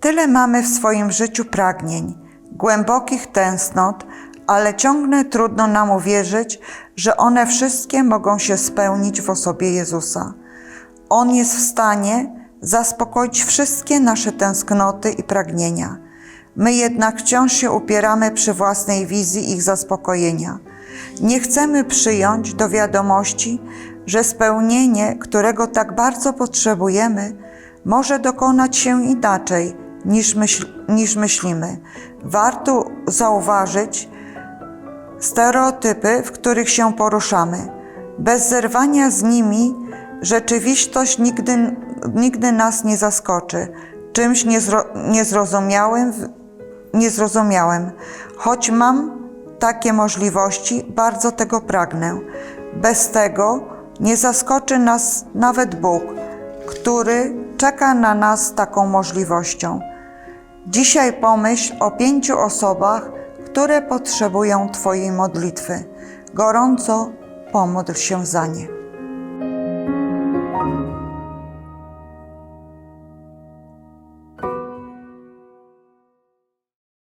Tyle mamy w swoim życiu pragnień, głębokich tęsknot, ale ciągle trudno nam uwierzyć, że one wszystkie mogą się spełnić w osobie Jezusa. On jest w stanie zaspokoić wszystkie nasze tęsknoty i pragnienia. My jednak wciąż się upieramy przy własnej wizji ich zaspokojenia. Nie chcemy przyjąć do wiadomości, że spełnienie, którego tak bardzo potrzebujemy, może dokonać się inaczej niż, myśl, niż myślimy. Warto zauważyć stereotypy, w których się poruszamy. Bez zerwania z nimi rzeczywistość nigdy, nigdy nas nie zaskoczy czymś niezro, niezrozumiałym, niezrozumiałym. Choć mam takie możliwości, bardzo tego pragnę. Bez tego nie zaskoczy nas nawet Bóg, który czeka na nas taką możliwością. Dzisiaj pomyśl o pięciu osobach, które potrzebują Twojej modlitwy. Gorąco pomódl się za nie.